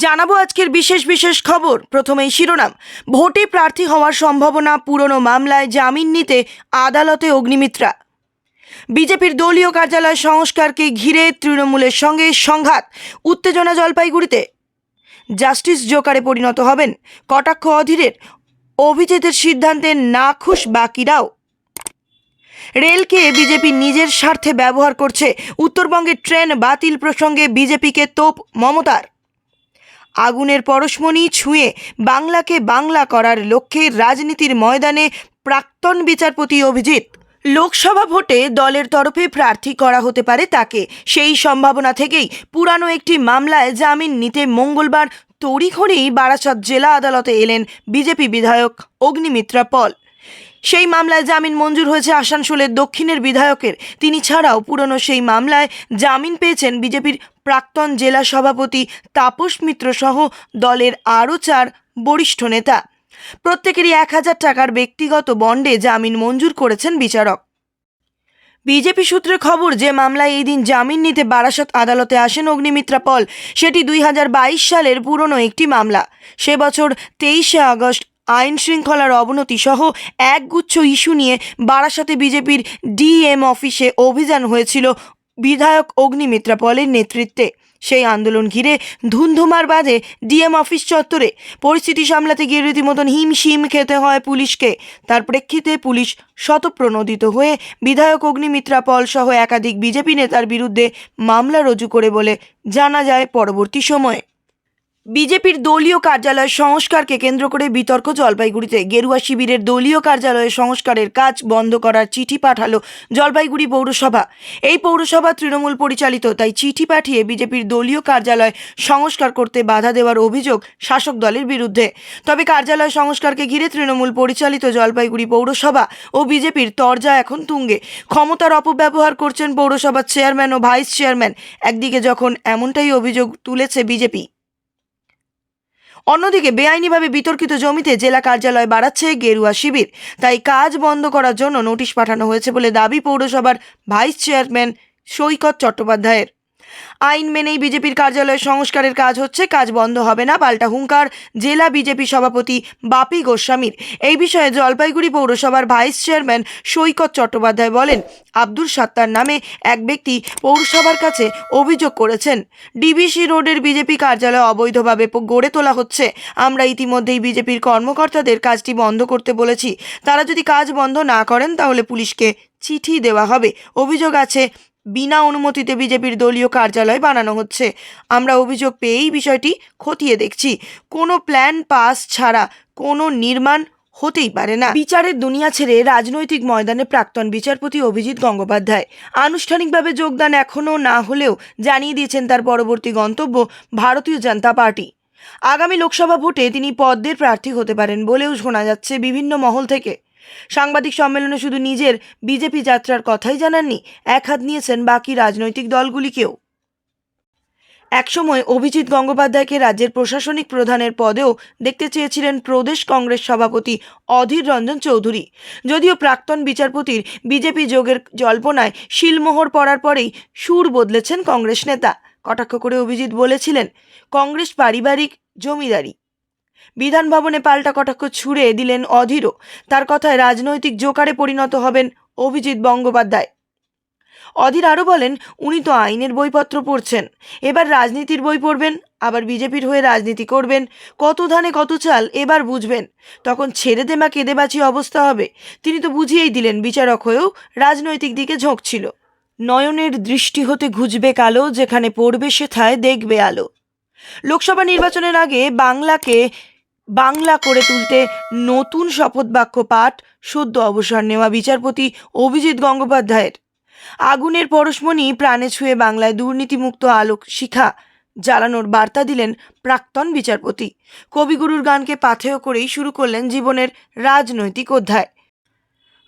জানাব আজকের বিশেষ বিশেষ খবর। প্রথমেই শিরোনাম। ভোটে প্রার্থী হওয়ার সম্ভাবনা, পুরনো মামলায় জামিন নিতে আদালতে অগ্নিমিত্রা। বিজেপির দলীয় কার্যালয় সংস্কারকে ঘিরে তৃণমূলের সঙ্গে সংঘাত, উত্তেজনা জলপাইগুড়িতে। জাস্টিস জোকারে পরিণত হবেন কটাক্ষ অধীরের। অভিজিতের সিদ্ধান্তে নাখুশ বাকিরাও। রেলকে বিজেপি নিজের স্বার্থে ব্যবহার করছে। উত্তরবঙ্গের ট্রেন বাতিল প্রসঙ্গে বিজেপিকে তোপ মমতার। আগুনের পরশমণি ছুঁয়ে বাংলাকে বাংলা করার লক্ষ্যে রাজনীতির ময়দানে প্রাক্তন বিচারপতি অভিজিৎ। লোকসভা ভোটে দলের তরফে প্রার্থী করা হতে পারে তাকে। সেই সম্ভাবনা থেকেই পুরানো একটি মামলায় জামিন নিতে মঙ্গলবার তড়িঘড়ি বারাসাত জেলা আদালতে এলেন বিজেপি বিধায়ক অগ্নিমিত্রা পল। সেই মামলায় জামিন মঞ্জুর হয়েছে আসানসোলের দক্ষিণের বিধায়কের। তিনি ছাড়াও পুরনো সেই মামলায় জামিন পেয়েছেন বিজেপির প্রাক্তন জেলা সভাপতি তাপস মিত্র সহ দলের আরও চার বরিষ্ঠ নেতা। প্রত্যেকেরই এক হাজার টাকার ব্যক্তিগত বন্ডে জামিন মঞ্জুর করেছেন বিচারক। বিজেপি সূত্রে খবর, যে মামলায় এই দিন জামিন নিতে বারাসত আদালতে আসেন অগ্নিমিত্রা পল, সেটি দুই হাজার বাইশ সালের পুরনো একটি মামলা। সে বছর তেইশে আগস্ট আইন শৃঙ্খলার অবনতি সহ একগুচ্ছ ইস্যু নিয়ে বারাসাতে বিজেপির ডিএম অফিসে অভিযান হয়েছিল বিধায়ক অগ্নিমিত্রা পলের নেতৃত্বে। সেই আন্দোলন ঘিরে ধুন্ধুমার বাঁধে ডিএম অফিস চত্বরে। পরিস্থিতি সামলাতে গিয়ে রীতিমতন হিমশিম খেতে হয় পুলিশকে। তার প্রেক্ষিতে পুলিশ শতপ্রণোদিত হয়ে বিধায়ক অগ্নিমিত্রা পল সহ একাধিক বিজেপি নেতার বিরুদ্ধে মামলা রুজু করে বলে জানা যায় পরবর্তী সময়ে। বিজেপির দলীয় কার্যালয় সংস্কারকে কেন্দ্র করে বিতর্ক জলপাইগুড়িতে গেরুয়া শিবিরের দলীয় কার্যালয়ে সংস্কারের কাজ বন্ধ করার চিঠি পাঠালো জলপাইগুড়ি পৌরসভা। এই পৌরসভা তৃণমূল পরিচালিত, তাই চিঠি পাঠিয়ে বিজেপির দলীয় কার্যালয় সংস্কার করতে বাধা দেওয়ার অভিযোগ শাসক দলের বিরুদ্ধে। তবে কার্যালয় সংস্কারকে ঘিরে তৃণমূল পরিচালিত জলপাইগুড়ি পৌরসভা ও বিজেপির তরজা এখন তুঙ্গে। ক্ষমতার অপব্যবহার করছেন পৌরসভার চেয়ারম্যান ও ভাইস চেয়ারম্যান। একদিকে যখন এমনটাই অভিযোগ তুলেছে বিজেপি। অন্যদিকে, বেআইনিভাবে বিতর্কিত জমিতে জেলা কার্যালয় বাড়াচ্ছে গেরুয়া শিবির। তাই কাজ বন্ধ করার জন্য নোটিশ পাঠানো হয়েছে বলে দাবি পৌরসভার ভাইস চেয়ারম্যান সৈকত চট্টোপাধ্যায়ের। আইন মেনেই বিজেপির কার্যালয় সংস্কারের কাজ হচ্ছে, কাজ বন্ধ হবে না, পাল্টা হুঙ্কার, জেলা বিজেপি সভাপতি বাপি গোস্বামীর। এই বিষয়ে জলপাইগুড়ি পৌরসভার ভাইস চেয়ারম্যান সৈকত চট্টোপাধ্যায় বলেন আব্দুল সাত্তার নামে এক ব্যক্তি পৌরসভার কাছে অভিযোগ করেছেন, ডিবিসি রোডের বিজেপি কার্যালয় অবৈধভাবে গড়ে তোলা হচ্ছে। আমরা ইতিমধ্যেই বিজেপির কর্মকর্তাদের কাজটি বন্ধ করতে বলেছি। তারা যদি কাজ বন্ধ না করেন, তাহলে পুলিশকে চিঠি দেওয়া হবে। অভিযোগ আছে বিনা অনুমতিতে বিজেপির দলীয় কার্যালয় বানানো হচ্ছে। আমরা অভিযোগ পেয়েই বিষয়টি খতিয়ে দেখছি। কোনো প্ল্যান পাস ছাড়া কোনো নির্মাণ হতেই পারে না। বিচারের দুনিয়া ছেড়ে রাজনৈতিক ময়দানে প্রাক্তন বিচারপতি অভিজিৎ গঙ্গোপাধ্যায়। আনুষ্ঠানিকভাবে যোগদান এখনও না হলেও জানিয়ে দিয়েছেন তার পরবর্তী গন্তব্য ভারতীয় জনতা পার্টি। আগামী লোকসভা ভোটে তিনি পদ্মের প্রার্থী হতে পারেন বলেও শোনা যাচ্ছে বিভিন্ন মহল থেকে। সাংবাদিক সম্মেলনে শুধু নিজের বিজেপি যাত্রার কথাই জানাননি, এক হাত নিয়েছেন বাকি রাজনৈতিক দলগুলিকেও। একসময় অভিজিৎ গঙ্গোপাধ্যায়কে রাজ্যের প্রশাসনিক প্রধানের পদেও দেখতে চেয়েছিলেন প্রদেশ কংগ্রেস সভাপতি অধীর রঞ্জন চৌধুরী। যদিও প্রাক্তন বিচারপতির বিজেপি যোগের জল্পনায় শিলমোহর পড়ার পরেই সুর বদলেছেন কংগ্রেস নেতা। কটাক্ষ করে অভিজিৎ বলেছিলেন, কংগ্রেস পারিবারিক জমিদারি। বিধান ভবনে পাল্টা কটাক্ষ ছুড়ে দিলেন অধীরও। তার কথায় রাজনৈতিক জোকারে পরিণত হবেন অভিজিৎ বন্দ্যোপাধ্যায় অধীর আরও বলেন, উনি তো আইনের বইপত্র পড়ছেন। এবার রাজনীতির বই পড়বেন, আবার বিজেপির হয়ে রাজনীতি করবেন। কত ধানে কত চাল, এবার বুঝবেন। তখন ছেড়ে দেমা কেঁদে বাঁচি অবস্থা হবে। তিনি তো বুঝিয়েই দিলেন, বিচারক হয়েও রাজনৈতিক দিকে ঝোঁক ছিল নয়নের দৃষ্টি হতে ঘুজবে কালো, যেখানে পড়বে সেথায় দেখবে আলো। লোকসভা নির্বাচনের আগে বাংলাকে বাংলা করে তুলতে নতুন শপথ বাক্য পাঠ, সদ্য অবসর নেওয়া বিচারপতি অভিজিৎ গঙ্গোপাধ্যায়ের। আগুনের পরশমণি প্রাণে ছুঁয়ে বাংলায় দুর্নীতিমুক্ত আলোক শিখা জ্বালানোর বার্তা দিলেন প্রাক্তন বিচারপতি। কবিগুরুর গানকে পাথেয় করেই শুরু করলেন জীবনের রাজনৈতিক অধ্যায়।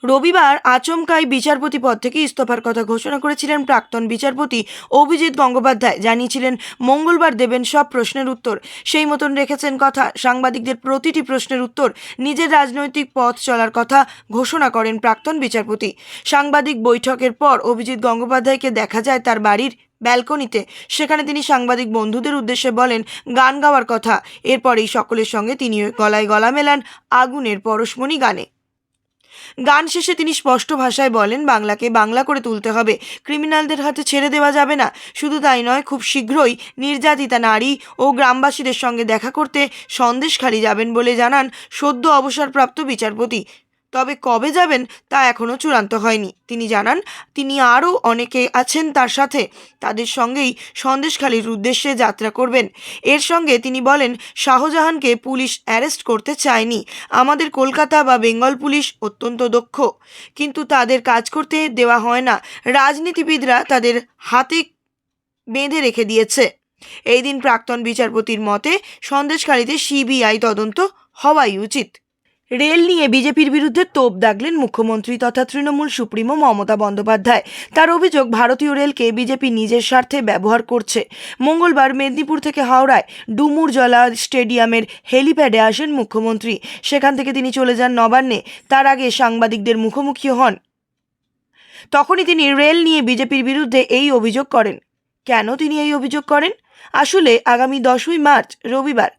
রবিবার আচমকাই বিচারপতি পদ থেকে ইস্তফার কথা ঘোষণা করেছিলেন প্রাক্তন বিচারপতি অভিজিৎ গঙ্গোপাধ্যায়। জানিয়েছিলেন, মঙ্গলবার দেবেন সব প্রশ্নের উত্তর। সেই মতন রেখেছেন কথা। সাংবাদিকদের প্রতিটি প্রশ্নের উত্তর নিজের রাজনৈতিক পথ চলার কথা ঘোষণা করেন প্রাক্তন বিচারপতি। সাংবাদিক বৈঠকের পর অভিজিৎ গঙ্গোপাধ্যায়কে দেখা যায় তার বাড়ির ব্যালকনিতে। সেখানে তিনি সাংবাদিক বন্ধুদের উদ্দেশ্যে বলেন, গান গাওয়ার কথা। এরপরেই সকলের সঙ্গে তিনি গলায় গলা মেলান আগুনের পরশমণি গানে। গান শেষে তিনি স্পষ্ট ভাষায় বলেন, বাংলাকে বাংলা করে তুলতে হবে। ক্রিমিনালদের হাতে ছেড়ে দেওয়া যাবে না। শুধু তাই নয়, খুব শীঘ্রই নির্যাতিতা নারী ও গ্রামবাসীদের সঙ্গে দেখা করতে সন্দেশখালি যাবেন বলে জানান সদ্য অবসরপ্রাপ্ত বিচারপতি। তবে কবে যাবেন তা এখনও চূড়ান্ত হয়নি। তিনি জানান, তিনি আরও অনেকে আছেন তার সাথে। তাদের সঙ্গেই সন্দেশখালির উদ্দেশ্যে যাত্রা করবেন। এর সঙ্গে তিনি বলেন, শাহজাহানকে পুলিশ অ্যারেস্ট করতে চায়নি। আমাদের কলকাতা বা বেঙ্গল পুলিশ অত্যন্ত দক্ষ। কিন্তু তাদের কাজ করতে দেওয়া হয় না। রাজনীতিবিদরা তাদের হাতে বেঁধে রেখে দিয়েছে। এই দিন প্রাক্তন বিচারপতির মতে, সন্দেশখালিতে সিবিআই তদন্ত হওয়াই উচিত। রেল নিয়ে বিজেপির বিরুদ্ধে তোপ দাগলেন মুখ্যমন্ত্রী তথা তৃণমূল সুপ্রিমো মমতা বন্দ্যোপাধ্যায়। তার অভিযোগ, ভারতীয় রেলকে বিজেপি নিজের স্বার্থে ব্যবহার করছে। মঙ্গলবার মেদিনীপুর থেকে হাওড়ায় ডুমুরজলা স্টেডিয়ামের হেলিপ্যাডে আসেন মুখ্যমন্ত্রী। সেখান থেকে তিনি চলে যান নবান্নে। তার আগে সাংবাদিকদের মুখোমুখি হন। তখনই তিনি রেল নিয়ে বিজেপির বিরুদ্ধে এই অভিযোগ করেন। কেন তিনি এই অভিযোগ করেন? আসলে আগামী দশই মার্চ, রবিবার,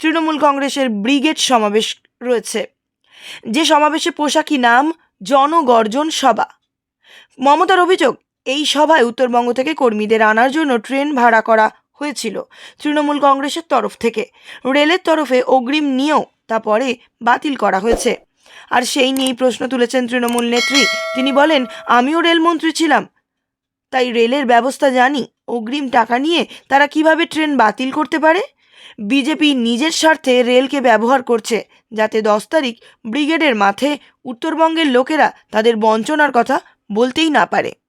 তৃণমূল কংগ্রেসের ব্রিগেড সমাবেশ রয়েছে। যে সমাবেশে পোশাকি নাম, জনগর্জন সভা। মমতার অভিযোগ, এই সভায় উত্তরবঙ্গ থেকে কর্মীদের আনার জন্য ট্রেন ভাড়া করা হয়েছিল তৃণমূল কংগ্রেসের তরফ থেকে। রেলের তরফে অগ্রিম নিয়েও তা পরে বাতিল করা হয়েছে। আর সেই নিয়েই প্রশ্ন তুলেছেন তৃণমূল নেত্রী। তিনি বলেন, আমিও রেলমন্ত্রী ছিলাম। তাই রেলের ব্যবস্থা জানি। অগ্রিম টাকা নিয়ে তারা কীভাবে ট্রেন বাতিল করতে পারে? বিজেপি নিজের স্বার্থে রেলকে ব্যবহার করছে, যাতে দশ তারিখ ব্রিগেডের মাঠে উত্তরবঙ্গের লোকেরা তাদের বঞ্চনার কথা বলতেই না পারে।